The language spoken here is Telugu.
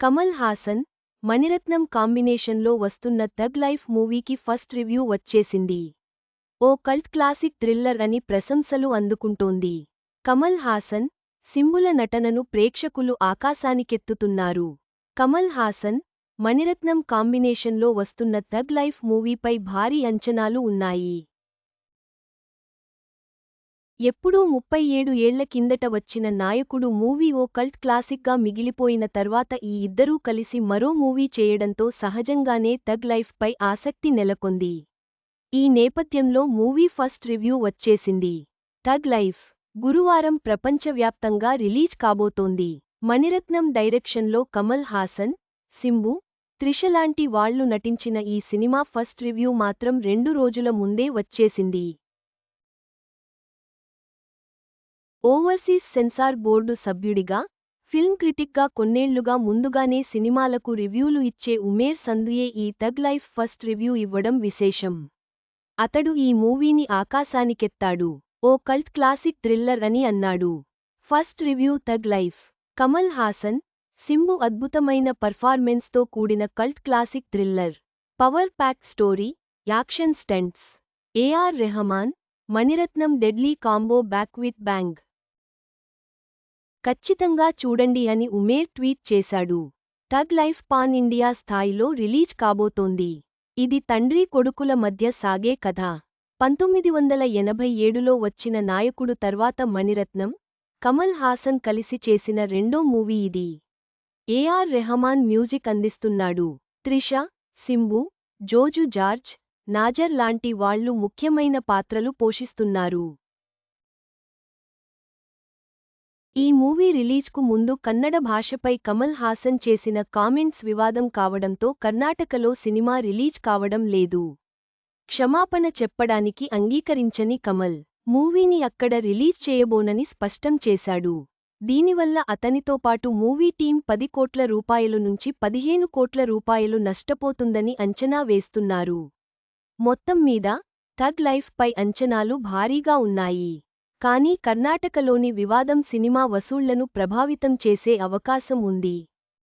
కమల్ హాసన్ మణిరత్నం కాంబినేషన్లో వస్తున్న థగ్ లైఫ్ మూవీకి ఫస్ట్ రివ్యూ వచ్చేసింది. ఓ కల్ట్ క్లాసిక్ థ్రిల్లర్ అని ప్రశంసలు అందుకుంటోంది. కమల్ హాసన్ సింబుల నటనను ప్రేక్షకులు ఆకాశానికెత్తుతున్నారు. కమల్ హాసన్ మణిరత్నం కాంబినేషన్లో వస్తున్న థగ్ లైఫ్ మూవీపై భారీ అంచనాలు ఉన్నాయి. ఎప్పుడూ ముప్పై ఏడు ఏళ్ళ కిందట వచ్చిన నాయకుడు మూవీ ఓ కల్ట్ క్లాసిక్గా మిగిలిపోయిన తర్వాత ఈ ఇద్దరూ కలిసి మరో మూవీ చేయడంతో సహజంగానే తగ్ లైఫ్పై ఆసక్తి నెలకొంది. ఈ నేపథ్యంలో మూవీ ఫస్ట్ రివ్యూ వచ్చేసింది. తగ్ లైఫ్ గురువారం ప్రపంచవ్యాప్తంగా రిలీజ్ కాబోతోంది. మణిరత్నం డైరెక్షన్లో కమల్ హాసన్ సింబు త్రిషలాంటి వాళ్ళు నటించిన ఈ సినిమా ఫస్ట్ రివ్యూ మాత్రం రెండు రోజుల ముందే వచ్చేసింది. ఓవర్సీస్ సెన్సార్ బోర్డు సభ్యుడిగా ఫిల్మ్ క్రిటిక్గా కొన్నేళ్ళుగా ముందుగానే సినిమాలకు రివ్యూలు ఇచ్చే ఉమేర్ సందుయే ఈ తగ్ లైఫ్ ఫస్ట్ రివ్యూ ఇవ్వడం విశేషం. అతడు ఈ మూవీని ఆకాశానికెత్తాడు. ఓ కల్ట్ క్లాసిక్ థ్రిల్లర్ అని అన్నాడు. First review thug life. Kamal Haasan Simbu అద్భుతమైన పర్ఫార్మెన్స్తో కూడిన cult classic thriller. Power pack story action stunts. AR Rahman Mani Ratnam deadly combo back with bang. ఖచ్చితంగా చూడండి అని ఉమేర్ ట్వీట్ చేశాడు. థగ్ లైఫ్ పాన్ ఇండియా స్థాయిలో రిలీజ్ కాబోతోంది. ఇది తండ్రి కొడుకుల మధ్య సాగే కథ. పంతొమ్మిది వందల ఎనభై ఏడులో వచ్చిన నాయకుడు తర్వాత మణిరత్నం కమల్ హాసన్ కలిసి చేసిన రెండో మూవీ ఇది. ఏఆర్ రెహమాన్ మ్యూజిక్ అందిస్తున్నాడు. త్రిష సింబు జోజు జార్జ్ నాజర్ లాంటి వాళ్ళు ముఖ్యమైన పాత్రలు పోషిస్తున్నారు. ఈ మూవీ రిలీజ్కు ముందు కన్నడ భాషపై కమల్ హాసన్ చేసిన కామెంట్స్ వివాదం కావడంతో కర్ణాటకలో సినిమా రిలీజ్ కావడం లేదు. క్షమాపణ చెప్పడానికి అంగీకరించని కమల్ మూవీని అక్కడ రిలీజ్ చేయబోనని స్పష్టం చేశాడు. దీనివల్ల అతనితో పాటు మూవీ టీం పది కోట్ల రూపాయలు నుంచి పదిహేను కోట్ల రూపాయలు నష్టపోతుందని అంచనా వేస్తున్నారు. మొత్తం మీద థగ్ లైఫ్ పై అంచనాలు భారీగా ఉన్నాయి. కానీ కర్ణాటకలోని వివాదం సినిమా వసూళ్ళను ప్రభావితం చేసే అవకాశం ఉంది.